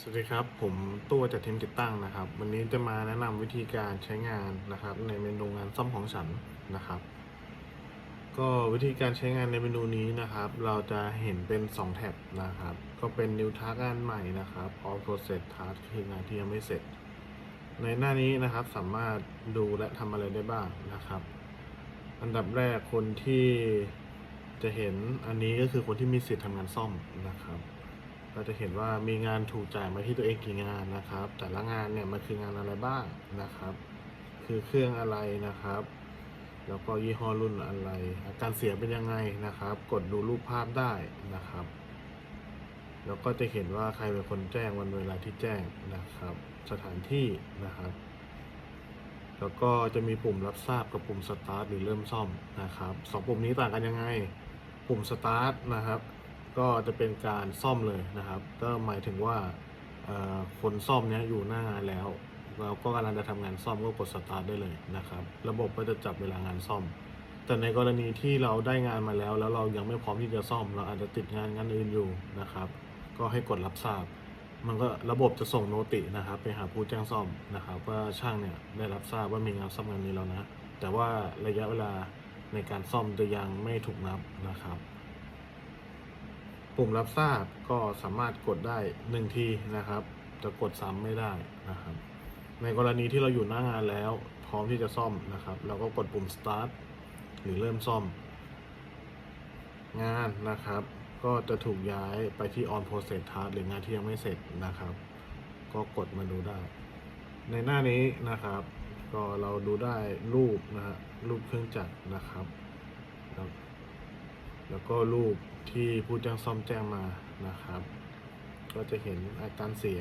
สวัสดีครับ ผมตัวจากทีมติดตั้งนะครับ วันนี้จะมาแนะนำวิธีการใช้งานนะครับ ในเมนูงานซ่อมของฉันนะครับ ก็วิธีการใช้งานในเมนูนี้นะครับ เราจะเห็นเป็น 2 แท็บนะครับ ก็เป็น New Task งานใหม่นะครับ All Process Task คืองานที่ยังไม่เสร็จ ในหน้านี้นะครับสามารถดูและทำอะไรได้บ้างนะครับ อันดับแรกคนที่จะเห็นอันนี้ก็คือคนที่มีสิทธิ์ทำงานซ่อมนะครับ ก็จะเห็นว่ามีงานถูกจ่ายมาที่ตัวเองกี่งานนะครับ แต่ละงานเนี่ยมันคืองานอะไรบ้างนะครับ คือเครื่องอะไรนะครับ แล้วก็ยี่ห้อรุ่นอะไร อาการเสียเป็นยังไงนะครับ กดดูรูปภาพได้นะครับ แล้วก็จะเห็นว่าใครเป็นคนแจ้งวันเวลาที่แจ้งนะครับ สถานที่นะครับ แล้วก็จะมีปุ่มรับทราบกับปุ่มสตาร์ทหรือเริ่มซ่อมนะครับสองปุ่มนี้ต่างกันยังไง ปุ่มสตาร์ทนะครับ ก็จะเป็นการซ่อมเลยนะครับ ก็หมายถึงว่าคนซ่อมเนี้ยอยู่หน้างานแล้ว เราก็กำลังจะทำงานซ่อมก็กดสตาร์ทได้เลยนะครับ ระบบก็จะจับเวลางานซ่อม แต่ในกรณีที่เราได้งานมาแล้ว แล้วเรายังไม่พร้อมที่จะซ่อม เราอาจจะติดงานงานอื่นอยู่นะครับ ก็ให้กดรับทราบ มันก็ระบบจะส่งโนตินะครับ ไปหาผู้แจ้งซ่อมนะครับว่าช่างเนี่ยได้รับทราบว่ามีงานซ่อมงานนี้แล้วนะ แต่ว่าระยะเวลาในการซ่อมจะยังไม่ถูกนับนะครับ ปุ่มรับทราบก็สามารถกดได้หนึ่งทีนะครับ จะกดซ้ำไม่ได้นะครับ ในกรณีที่เราอยู่หน้างานแล้ว พร้อมที่จะซ่อมนะครับ เราก็กดปุ่ม start หรือเริ่มซ่อม งานนะครับ ก็จะถูกย้ายไปที่ on process task หรืองานที่ยังไม่เสร็จนะครับ ก็กดมาดูได้ ในหน้านี้นะครับ ก็เราดูได้รูปนะฮะรูปเครื่องจักรนะครับ แล้วก็รูปที่ผู้จ้างซ่อมแจ้งมานะครับ ก็จะเห็นอาการเสีย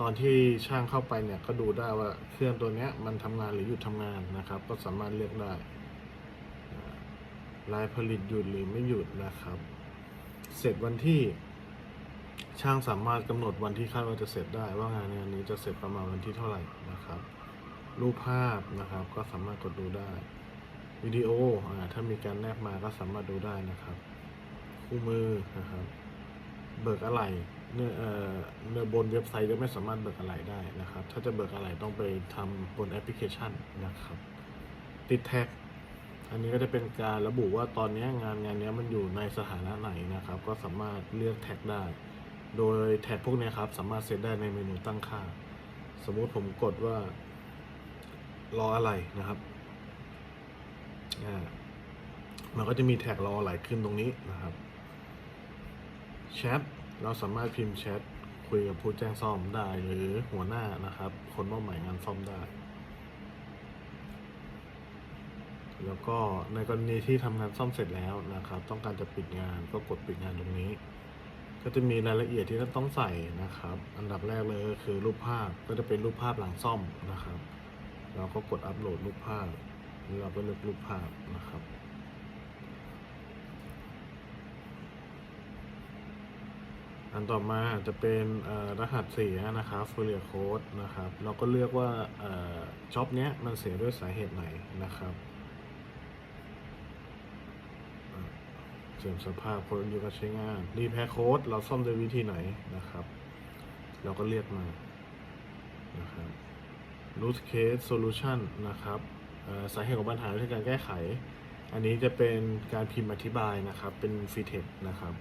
ตอนที่ช่างเข้าไปเนี่ยก็ดูได้ว่าเครื่องตัวนี้มันทำงานหรือหยุดทำงานนะครับ ก็สามารถเลือกได้อ่ารายผลิตหยุดหรือไม่หยุดนะครับ เสร็จวันที่ช่างสามารถกำหนดวันที่คาดว่าจะเสร็จได้ว่างานงานนี้จะเสร็จประมาณวันที่เท่าไหร่นะครับ รูปภาพนะครับก็สามารถกดดูได้ วิดีโออถ้ามีการแนบมาก็สามารถดูได้นะครับ คู่มือนะครับ เบิกอะไรเนื้อเนื้อบนเว็บไซต์จะไม่สามารถเบิกอะไรได้นะครับ ถ้าจะเบิกอะไรต้องไปทำบนแอปพลิเคชันนะครับ ติดแท็ก อันนี้ก็จะเป็นการระบุว่าตอนนี้งานงานนี้มันอยู่ในสถานะไหนนะครับ ก็สามารถเลือกแท็กได้ โดยแท็กพวกนี้ครับสามารถเซตได้ในเมนูตั้งค่า สมมุติผมกดว่ารออะไรนะครับ มันก็จะมีแท็กรอไหลขึ้นตรงนี้นะครับแชทเราสามารถพิมพ์แชทคุยกับผู้แจ้งซ่อมได้หรือหัวหน้านะครับ คนมอบหมายงานซ่อมได้ แล้วก็ในกรณีที่ทำงานซ่อมเสร็จแล้วนะครับ ต้องการจะปิดงานก็กดปิดงานตรงนี้ ก็จะมีรายละเอียดที่ต้องใส่นะครับ อันดับแรกเลยก็คือรูปภาพก็จะเป็นรูปภาพหลังซ่อมนะครับ เราก็กดอัปโหลดรูปภาพ เราก็เลือกรูปภาพนะครับอันต่อมาจะเป็นรหัสเสียนะครับฟูเรียโค้ดนะครับ เราก็เลือกว่าเอ่อจ็อบเนี้ยมันเสียด้วยสาเหตุไหนนะครับเสื่อมสภาพคนอยู่กับใช้งานรีแพคโค้ดเราซ่อมโดยวิธีไหนนะครับ เราก็เลือกมานะครับ root case solution นะครับ สาเหตุของปัญหาวิธีการแก้ไข อันนี้จะเป็นการพิมพ์อธิบายนะครับ เป็นฟรีเทคนะครับ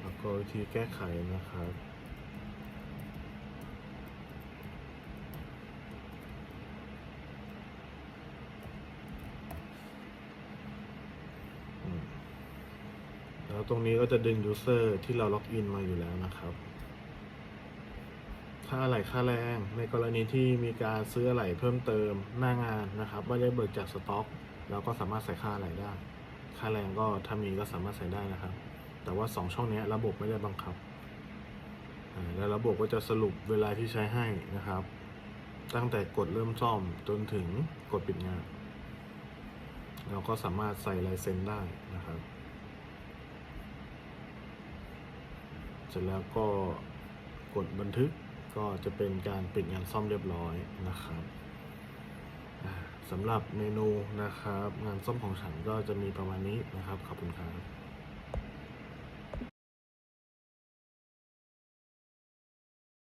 แล้วก็วิธีแก้ไขนะครับ อืมแล้ว ตรงนี้ก็จะดึง user ที่เราล็อกอินมาอยู่แล้วนะครับ ค่าอะไหลค่าแรง ในกรณีที่มีการซื้ออะไหลเพิ่มเติมหน้างานนะครับไม่ได้เบิกจากสต็อกเราก็สามารถใส่ค่าอะไหลได้ ค่าแรงก็ถ้ามีก็สามารถใส่ได้นะครับ แต่ว่า 2 ช่องนี้ระบบไม่ได้บังคับ แล้วระบบก็จะสรุปเวลาที่ใช้ให้นะครับ ตั้งแต่กดเริ่มซ่อมจนถึงกดปิดงาน เราก็สามารถใส่ลายเซ็นได้นะครับ ร็จแล้วก็กดบันทึกก็จะเป็นการปิดงานซ่อมเรียบร้อยนะครับสำหรับเมนูนะครับ งานซ่อมของฉันก็จะมีประมาณนี้นะครับขอบคุณครับ